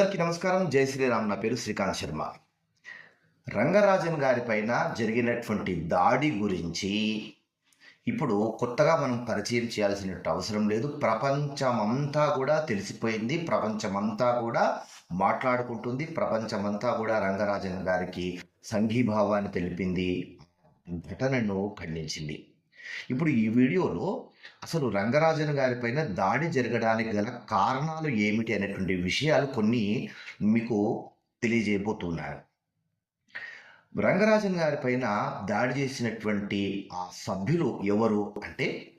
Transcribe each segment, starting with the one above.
అందరికీ నమస్కారం. జై శ్రీరామ్. నా పేరు శ్రీకాంత్ శర్మ. రంగరాజన్ గారి పైన జరిగినటువంటి దాడి గురించి ఇప్పుడు కొత్తగా మనం పరిచయం చేయాల్సిన అవసరం లేదు. ప్రపంచమంతా కూడా తెలిసిపోయింది. ప్రపంచమంతా కూడా మాట్లాడుకుంటుంది. ప్రపంచమంతా కూడా రంగరాజన్ గారికి సంఘీభావాన్ని తెలిపింది. ఘటనను ఖండించింది. ఇప్పుడు ఈ వీడియోలో అసలు రంగరాజన్ గారి పైన దాడి జరగడానికి గల కారణాలు ఏమిటి అనేటువంటి విషయాలు కొన్ని మీకు తెలియజేయబోతున్నాను. రంగరాజన్ గారి పైన దాడి చేసినటువంటి ఆ సభ్యులు ఎవరు అంటే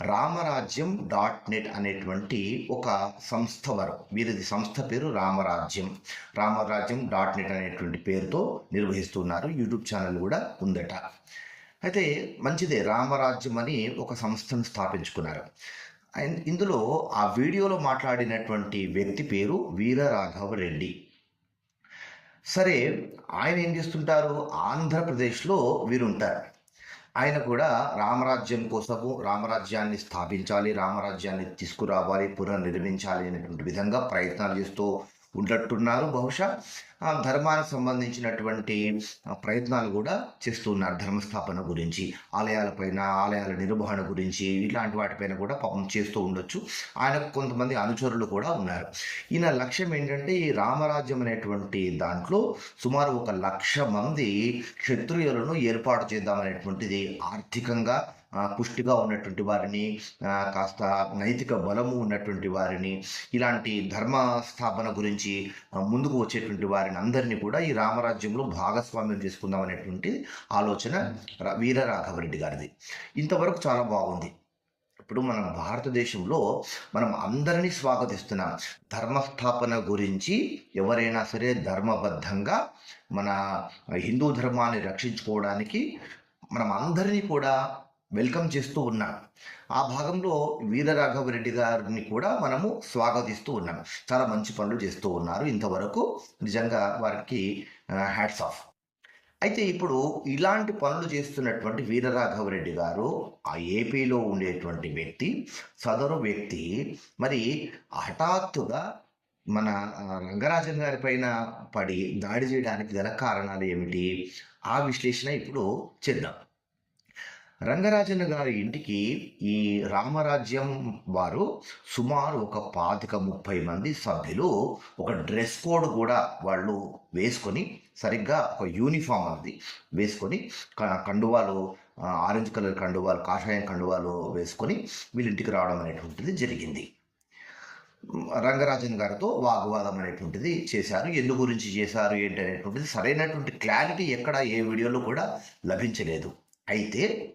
రామరాజ్యం డాట్ నెట్ అనేటువంటి ఒక సంస్థ వారు. వీరిది సంస్థ పేరు రామరాజ్యం. రామరాజ్యం డాట్ నెట్ అనేటువంటి పేరుతో నిర్వహిస్తున్నారు. యూట్యూబ్ ఛానల్ కూడా ఉందట. అయితే మంచిదే రామరాజ్యం అని ఒక సంస్థను స్థాపించుకున్నారు. అండ్ ఇందులో ఆ వీడియోలో మాట్లాడినటువంటి వ్యక్తి పేరు వీర రాఘవ రెడ్డి. సరే ఆయన ఏం చేస్తుంటారు? ఆంధ్రప్రదేశ్లో వీరుంటారు. ఆయన కూడా రామరాజ్యం కోసము రామరాజ్యాన్ని స్థాపించాలి రామరాజ్యాన్ని తీసుకురావాలి పునర్నిర్మించాలి అనేటువంటి విధంగా ప్రయత్నాలు చేస్తూ ఉన్నట్టున్నారు బహుశా ఆ ధర్మానికి సంబంధించినటువంటి ప్రయత్నాలు కూడా చేస్తున్నారు ధర్మస్థాపన గురించి ఆలయాలపైన ఆలయాల నిర్వహణ గురించి ఇలాంటి వాటిపైన కూడా పాపం చేస్తూ ఉండొచ్చు. ఆయనకు కొంతమంది అనుచరులు కూడా ఉన్నారు. ఈయన లక్ష్యం ఏంటంటే ఈ రామరాజ్యం అనేటువంటి దాంట్లో సుమారు ఒక లక్ష మంది క్షత్రియులను ఏర్పాటు చేద్దామనేటువంటిది ఆర్థికంగా పుష్టిగా ఉన్నటువంటి వారిని కాస్త నైతిక బలము ఉన్నటువంటి వారిని ఇలాంటి ధర్మ స్థాపన గురించి ముందుకు వచ్చేటువంటి వారిని అందరినీ కూడా ఈ రామరాజ్యంలో భాగస్వామ్యం చేసుకుందాం అనేటువంటి ఆలోచన వీరరాఘవరెడ్డి గారిది. ఇంతవరకు చాలా బాగుంది. ఇప్పుడు మనం భారతదేశంలో మనం అందరినీ స్వాగతిస్తున్నాం. ధర్మస్థాపన గురించి ఎవరైనా సరే ధర్మబద్ధంగా మన హిందూ ధర్మాన్ని రక్షించుకోవడానికి మనం అందరినీ కూడా వెల్కమ్ చేస్తూ ఉన్నాం. ఆ భాగంలో వీరరాఘవరెడ్డి గారిని కూడా మనము స్వాగతిస్తూ ఉన్నాం. చాలా మంచి పనులు చేస్తూ ఉన్నారు ఇంతవరకు. నిజంగా వారికి హ్యాట్స్ ఆఫ్ అయితే ఇప్పుడు ఇలాంటి పనులు చేస్తున్నటువంటి వీరరాఘవరెడ్డి గారు ఆ ఏపీలో ఉండేటువంటి వ్యక్తి సదరు వ్యక్తి మరి హఠాత్తుగా మన రంగరాజన్ గారి పైన పడి దాడి చేయడానికి గల కారణాలు ఏమిటి? ఆ విశ్లేషణ ఇప్పుడు చేద్దాం. రంగరాజన్ గారి ఇంటికి ఈ రామరాజ్యం వారు సుమారు ఒక పాతిక ముప్పై మంది సభ్యులు ఒక డ్రెస్ కోడ్ కూడా వాళ్ళు వేసుకొని సరిగ్గా ఒక యూనిఫామ్ అది వేసుకొని కండువాలు ఆరెంజ్ కలర్ కండువాలు కాషాయం కండువాలు వేసుకొని వీళ్ళ ఇంటికి రావడం అనేటువంటిది జరిగింది. రంగరాజన్ గారితో వాగ్వాదం అనేటువంటిది చేశారు. ఎందు గురించి చేశారు ఏంటి అనేటువంటిది సరైనటువంటి క్లారిటీ ఎక్కడ ఏ వీడియోలో కూడా లభించలేదు. అయితే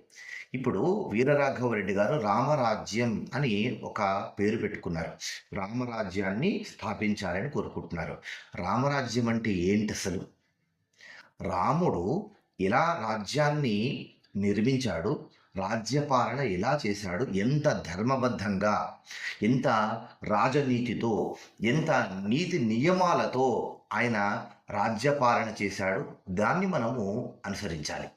ఇప్పుడు వీరరాఘవరెడ్డి గారు రామరాజ్యం అని ఒక పేరు పెట్టుకున్నారు. రామరాజ్యాన్ని స్థాపించాలని కోరుకుంటున్నారు. రామరాజ్యం అంటే ఏంటి అసలు? రాముడు ఎలా రాజ్యాన్ని నిర్మించాడు? రాజ్యపాలన ఎలా చేశాడు? ఎంత ధర్మబద్ధంగా ఎంత రాజనీతితో ఎంత నీతి నియమాలతో ఆయన రాజ్యపాలన చేశాడు? దాన్ని మనము అనుసరించాలి.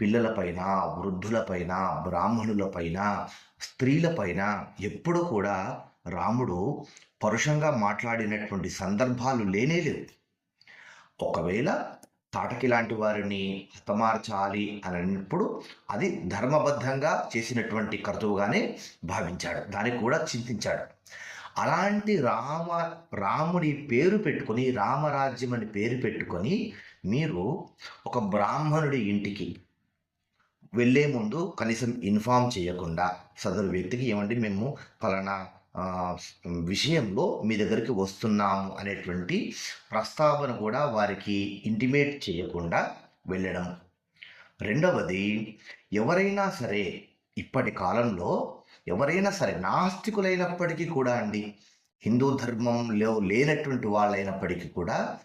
పిల్లలపైన వృద్ధులపైన బ్రాహ్మణులపైన స్త్రీలపైన ఎప్పుడూ కూడా రాముడు పరుషంగా మాట్లాడినటువంటి సందర్భాలు లేనే లేవు. ఒకవేళ తాటకి లాంటి వారిని హతమార్చాలి అని అన్నప్పుడు అది ధర్మబద్ధంగా చేసినటువంటి కర్తువుగానే భావించాడు. దానికి కూడా చింతించాడు. అలాంటి రామ రాముడి పేరు పెట్టుకొని రామరాజ్యం అని పేరు పెట్టుకొని మీరు ఒక బ్రాహ్మణుడి ఇంటికి వెళ్ళే ముందు కనీసం ఇన్ఫామ్ చేయకుండా సదరు వ్యక్తికి ఏమండి మేము ఫలానా విషయంలో మీ దగ్గరికి వస్తున్నాము అనేటువంటి ప్రస్తావన కూడా వారికి ఇంటిమేట్ చేయకుండా వెళ్ళడం. రెండవది ఎవరైనా సరే ఇప్పటి కాలంలో ఎవరైనా సరే నాస్తికులైనప్పటికీ కూడా అండి హిందూ ధర్మంలో లేనటువంటి వాళ్ళైనప్పటికీ కూడా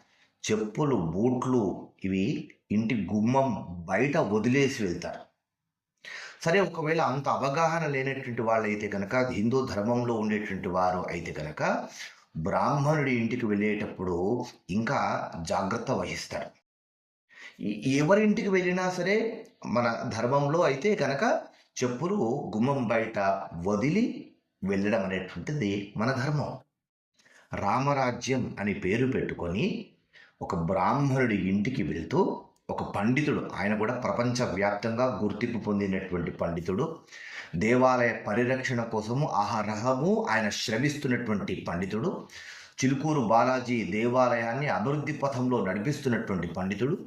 చెప్పులు బూట్లు ఇవి ఇంటి గుమ్మం బయట వదిలేసి వెళ్తారు. సరే ఒకవేళ అంత అవగాహన లేనటువంటి వాళ్ళైతే కనుక హిందూ ధర్మంలో ఉండేటువంటి వారు అయితే కనుక బ్రాహ్మణుడి ఇంటికి వెళ్ళేటప్పుడు ఇంకా జాగ్రత్త వహిస్తారు. ఎవరింటికి వెళ్ళినా సరే మన ధర్మంలో అయితే కనుక చెప్పులు గుమ్మం బయట వదిలి వెళ్ళడం అనేటువంటిది మన ధర్మం. రామరాజ్యం అని పేరు పెట్టుకొని ఒక బ్రాహ్మణుడి ఇంటికి వెళ్తూ ఒక పండితుడు ఆయన కూడా ప్రపంచవ్యాప్తంగా గుర్తింపు పొందినటువంటి పండితుడు. దేవాలయ పరిరక్షణ కోసము ఆహారహము ఆయన శ్రమిస్తున్నటువంటి పండితుడు. చిలుకూరు బాలాజీ దేవాలయాన్ని అభివృద్ధి పథంలో నడిపిస్తున్నటువంటి పండితుడు.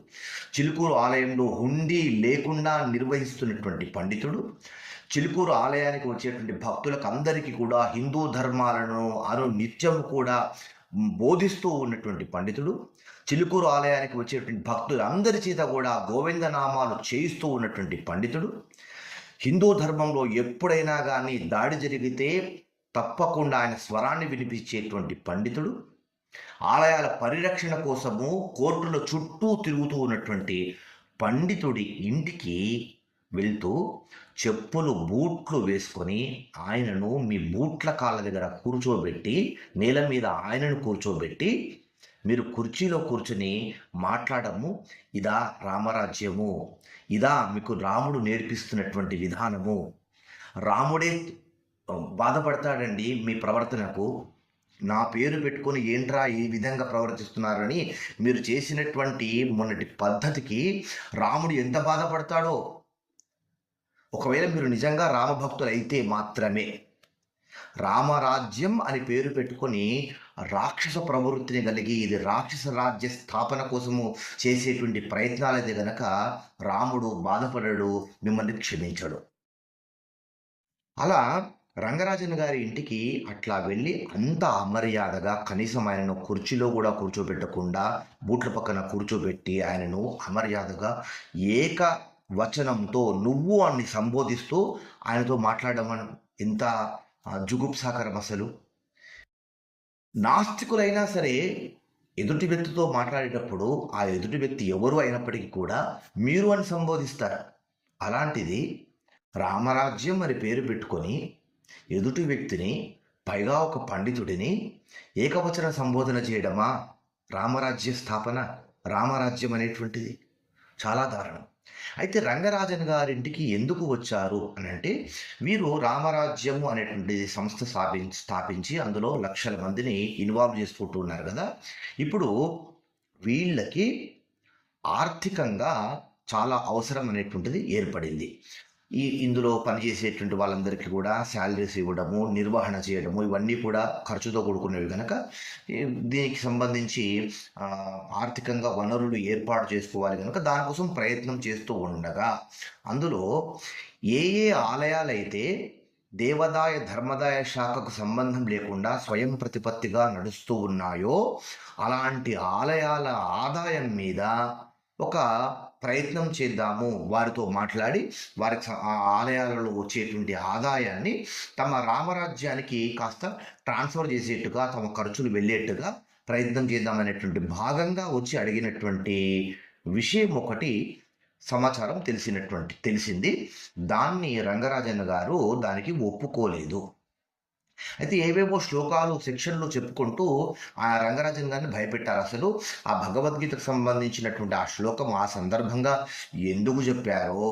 చిలుకూరు ఆలయంలో హుండీ లేకుండా నిర్వహిస్తున్నటువంటి పండితుడు. చిలుకూరు ఆలయానికి వచ్చేటువంటి భక్తులకు అందరికీ కూడా హిందూ ధర్మాలను అను నిత్యం కూడా బోధిస్తూ ఉన్నటువంటి పండితుడు చిలుకూరు ఆలయానికి వచ్చేటువంటి భక్తులందరి చేత కూడా గోవిందనామాలు చేయిస్తూ ఉన్నటువంటి పండితుడు. హిందూ ధర్మంలో ఎప్పుడైనా కానీ దాడి జరిగితే తప్పకుండా ఆయన స్వరాన్ని వినిపించేటువంటి పండితుడు. ఆలయాల పరిరక్షణ కోసము కోర్టుల చుట్టూ తిరుగుతూ ఉన్నటువంటి పండితుడి ఇంటికి వెళ్తూ చెప్పులు బూట్లు వేసుకొని ఆయనను మీ బూట్ల కాళ్ళ దగ్గర కూర్చోబెట్టి నేల మీద ఆయనను కూర్చోబెట్టి మీరు కుర్చీలో కూర్చుని మాట్లాడము. ఇదా రామరాజ్యము. ఇదా మీకు రాముడు నేర్పిస్తున్నటువంటి విధానము. రాముడే బాధపడతాడండి మీ ప్రవర్తనకు. నా పేరు పెట్టుకొని ఏంట్రా ఈ విధంగా ప్రవర్తిస్తున్నారని మీరు చేసినటువంటి మొన్నటి పద్ధతికి రాముడు ఎంత బాధపడతాడో. ఒకవేళ మీరు నిజంగా రామభక్తులు అయితే మాత్రమే. రామరాజ్యం అని పేరు పెట్టుకొని రాక్షస ప్రవృత్తిని కలిగి ఇది రాక్షస రాజ్య స్థాపన కోసము చేసేటువంటి ప్రయత్నాలైతే గనక రాముడు బాధపడడు మిమ్మల్ని క్షమించడు. అలా రంగరాజన్ గారి ఇంటికి అట్లా వెళ్ళి అంత అమర్యాదగా కనీసం ఆయనను కుర్చీలో కూడా కూర్చోబెట్టకుండా బూట్ల పక్కన కూర్చోబెట్టి ఆయనను అమర్యాదగా ఏక వచనంతో నువ్వు అని సంబోధిస్తూ ఆయనతో మాట్లాడడం ఎంత జుగుప్సాకరం అసలు. నాస్తికులైనా సరే ఎదుటి వ్యక్తితో మాట్లాడేటప్పుడు ఆ ఎదుటి వ్యక్తి ఎవరు అయినప్పటికీ కూడా మీరు అని సంబోధిస్తారు. అలాంటిది రామరాజ్యం అని పేరు పెట్టుకొని ఎదుటి వ్యక్తిని పైగా ఒక పండితుడిని ఏకవచన సంబోధన చేయడమా? రామరాజ్య స్థాపన రామరాజ్యం అనేటువంటిది చాలా దారుణం. అయితే రంగరాజన్ గారింటికి ఎందుకు వచ్చారు అని అంటే వీరు రామరాజ్యము అనేటువంటి సంస్థ స్థాపించి స్థాపించి అందులో లక్షల మందిని ఇన్వాల్వ్ చేసుకుంటూ ఉన్నారు కదా. ఇప్పుడు వీళ్ళకి ఆర్థికంగా చాలా అవసరం అనేటువంటిది ఏర్పడింది. ఈ ఇందులో పనిచేసేటువంటి వాళ్ళందరికీ కూడా శాలరీస్ ఇవ్వడము నిర్వహణ చేయడము ఇవన్నీ కూడా ఖర్చుతో కూడుకునేవి కనుక దీనికి సంబంధించి ఆర్థికంగా వనరులు ఏర్పాటు చేసుకోవాలి కనుక దానికోసం ప్రయత్నం చేస్తూ ఉండగా అందులో ఏ ఏ ఆలయాలైతే దేవదాయ ధర్మదాయ శాఖకు సంబంధం లేకుండా స్వయం ప్రతిపత్తిగా నడుస్తూ ఉన్నాయో అలాంటి ఆలయాల ఆదాయం మీద ఒక ప్రయత్నం చేద్దాము వారితో మాట్లాడి వారికి ఆ ఆలయాలలో వచ్చేటువంటి ఆదాయాన్ని తమ రామరాజ్యానికి కాస్త ట్రాన్స్ఫర్ చేసేట్టుగా తమ ఖర్చులు వెళ్ళేట్టుగా ప్రయత్నం చేద్దామనేటువంటి భాగంగా వచ్చి అడిగినటువంటి విషయం ఒకటి సమాచారం తెలిసినటువంటి తెలిసింది. దాన్ని రంగరాజన్న గారు దానికి ఒప్పుకోలేదు. అయితే ఏవేవో శ్లోకాలు సెక్షన్లు చెప్పుకుంటూ ఆ రంగరాజన్ గారిని భయపెట్టారు. అసలు ఆ భగవద్గీతకు సంబంధించినటువంటి ఆ శ్లోకం ఆ సందర్భంగా ఎందుకు చెప్పారో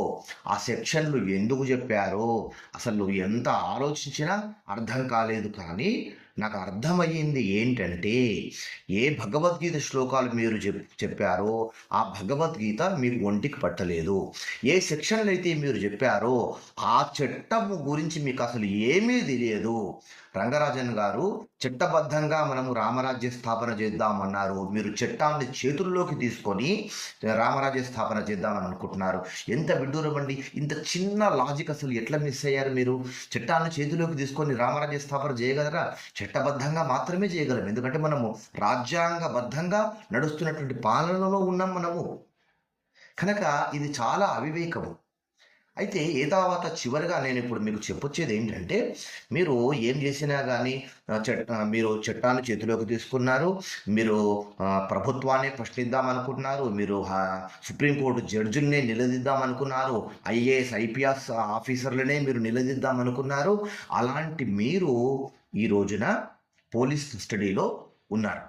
ఆ సెక్షన్లు ఎందుకు చెప్పారో అసలు ఎంత ఆలోచించినా అర్థం కాలేదు. కానీ నాకు అర్థమయ్యింది ఏంటంటే ఏ భగవద్గీత శ్లోకాలు మీరు చెప్ చెప్పారో ఆ భగవద్గీత మీకు ఒంటికి పట్టలేదు. ఏ సెక్షన్లు అయితే మీరు చెప్పారో ఆ చట్టము గురించి మీకు అసలు ఏమీ తెలియదు. రంగరాజన్ గారు చట్టబద్ధంగా మనము రామరాజ్య స్థాపన చేద్దామన్నారు. మీరు చట్టాన్ని చేతుల్లోకి తీసుకొని రామరాజ్య స్థాపన చేద్దామని అనుకుంటున్నారు. ఎంత విడ్డూరం అండి ఇంత చిన్న లాజిక్ అసలు ఎట్లా మిస్ అయ్యారు మీరు? చట్టాన్ని చేతిలోకి తీసుకొని రామరాజ్య స్థాపన చేయగలరా? చట్టబద్ధంగా మాత్రమే చేయగలం. ఎందుకంటే మనము రాజ్యాంగబద్ధంగా నడుస్తున్నటువంటి పాలనలో ఉన్నాం మనము. కనుక ఇది చాలా అవివేకము. అయితే ఏ తర్వాత చివరిగా నేను ఇప్పుడు మీకు చెప్పొచ్చేది ఏంటంటే మీరు ఏం చేసినా కానీ చట్ట మీరు చట్టాన్ని చేతిలోకి తీసుకున్నారు మీరు ప్రభుత్వాన్ని ప్రశ్నిద్దాం అనుకుంటున్నారు మీరు సుప్రీంకోర్టు జడ్జిని నిలదీద్దాం అనుకున్నారు ఐఏఎస్ ఐపీఎస్ ఆఫీసర్లనే మీరు నిలదీద్దాం అనుకున్నారు అలాంటి మీరు ఈ రోజున పోలీస్ కస్టడీలో ఉన్నారు.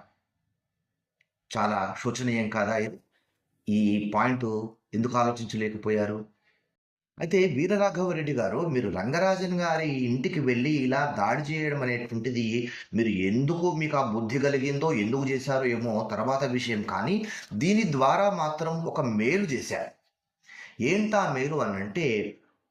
చాలా శోచనీయం కాదా ఇది? ఈ పాయింట్ ఎందుకు ఆలోచించలేకపోయారు? అయితే వీరరాఘవరెడ్డి గారు మీరు రంగరాజన్ గారి ఇంటికి వెళ్ళి ఇలా దాడి చేయడం అనేటువంటిది మీరు ఎందుకు మీకు ఆ బుద్ధి కలిగిందో ఎందుకు చేశారో ఏమో తర్వాత విషయం. కానీ దీని ద్వారా మాత్రం ఒక మేలు చేశారు. ఏంటా మేలు అనంటే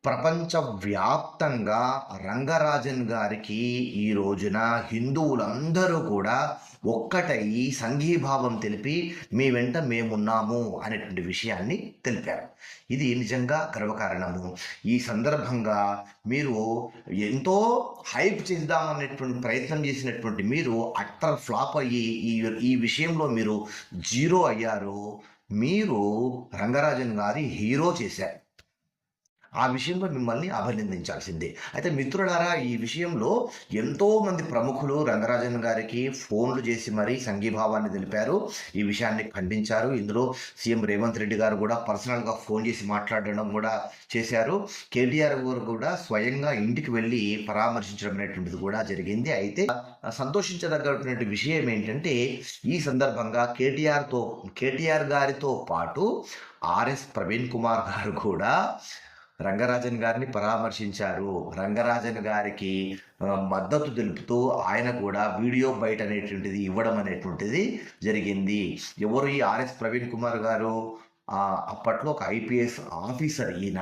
ప్రపంచవ్యాప్తంగా రంగరాజన్ గారికి ఈ రోజున హిందువులందరూ కూడా ఒక్కటై సంఘీభావం తెలిపి మీ వెంట మేమున్నాము అనేటువంటి విషయాన్ని తెలిపారు. ఇది నిజంగా గర్వకారణము. ఈ సందర్భంగా మీరు ఎంతో హైప్ చేద్దామనేటువంటి ప్రయత్నం చేసినటువంటి మీరు అట్టర్ ఫ్లాప్ అయ్యి ఈ ఈ విషయంలో మీరు జీరో అయ్యారు. మీరు రంగరాజన్ గారి హీరో చేశారు. ఆ విషయంలో మిమ్మల్ని అభినందించాల్సిందే. అయితే మిత్రులారా ఈ విషయంలో ఎంతోమంది ప్రముఖులు రంగరాజన్ గారికి ఫోన్లు చేసి మరీ సంఘీభావాన్ని తెలిపారు. ఈ విషయాన్ని ఖండించారు. ఇందులో సీఎం రేవంత్ రెడ్డి గారు కూడా పర్సనల్గా ఫోన్ చేసి మాట్లాడడం కూడా చేశారు. కేటీఆర్ గారు కూడా స్వయంగా ఇంటికి వెళ్ళి పరామర్శించడం అనేటువంటిది కూడా జరిగింది. అయితే సంతోషించదగ్గటువంటి విషయం ఏంటంటే ఈ సందర్భంగా కేటీఆర్తో కేటీఆర్ గారితో పాటు ఆర్ఎస్ ప్రవీణ్ కుమార్ గారు కూడా రంగరాజన్ గారిని పరామర్శించారు. రంగరాజన్ గారికి మద్దతు తెలుపుతూ ఆయన కూడా వీడియో బయట అనేటువంటిది ఇవ్వడం అనేటువంటిది జరిగింది. ఎవరు ఈ ఆర్ఎస్ ప్రవీణ్ కుమార్ గారు? అప్పట్లో ఒక ఐపీఎస్ ఆఫీసర్ ఈయన.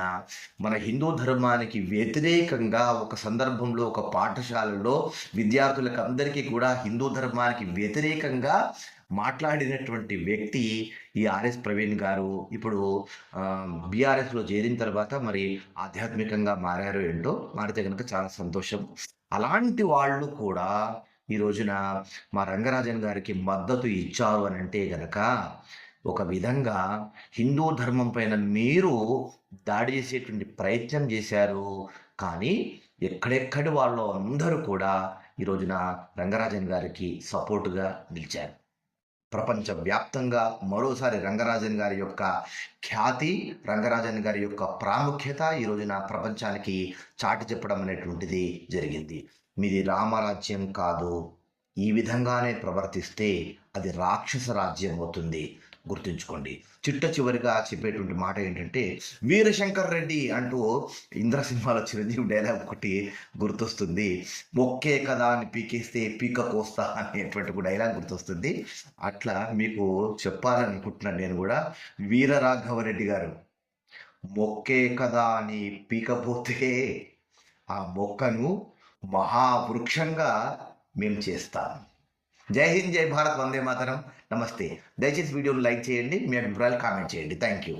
మన హిందూ ధర్మానికి వ్యతిరేకంగా ఒక సందర్భంలో ఒక పాఠశాలలో విద్యార్థులకు అందరికీ కూడా హిందూ ధర్మానికి వ్యతిరేకంగా మాట్లాడినటువంటి వ్యక్తి ఈ ఆర్ఎస్ ప్రవీణ్ గారు. ఇప్పుడు బీఆర్ఎస్లో చేరిన తర్వాత మరి ఆధ్యాత్మికంగా మారారు ఏంటో మారితే కనుక చాలా సంతోషం. అలాంటి వాళ్ళు కూడా ఈ రోజున మా రంగరాజన్ గారికి మద్దతు ఇచ్చారు అని అంటే గనక ఒక విధంగా హిందూ ధర్మం పైన మీరు దాడి చేసేటువంటి ప్రయత్నం చేశారు. కానీ ఎక్కడెక్కడి వాళ్ళు అందరూ కూడా ఈ రోజున రంగరాజన్ గారికి సపోర్టుగా నిలిచారు. ప్రపంచవ్యాప్తంగా మరోసారి రంగరాజన్ గారి యొక్క ఖ్యాతి రంగరాజన్ గారి యొక్క ప్రాముఖ్యత ఈ రోజున ప్రపంచానికి చాటి చెప్పడం అనేటువంటిది జరిగింది. మీది రామరాజ్యం కాదు. ఈ విధంగానే ప్రవర్తిస్తే అది రాక్షస రాజ్యం అవుతుంది. గుర్తుంచుకోండి. చిట్ట చివరిగా చెప్పేటువంటి మాట ఏంటంటే వీరశంకర్ రెడ్డి అంటూ ఇంద్ర సినిమాలో చిరంజీవి డైలాగ్ ఒకటి గుర్తొస్తుంది. మొక్కే కదా అని పీకేస్తే పీక కోస్తా అనేటువంటి డైలాగ్ గుర్తొస్తుంది. అట్లా మీకు చెప్పాలనుకుంటున్నాను నేను కూడా. వీరరాఘవరెడ్డి గారు మొక్కే కదా అని పీకపోతే ఆ మొక్కను మహావృక్షంగా మేము చేస్తాం. జై హింద్ జై భారత్ వందే మాతరం. నమస్తే. దయచేసి వీడియోను లైక్ చేయండి మీ అభిప్రాయాలు కామెంట్ చేయండి. Thank you.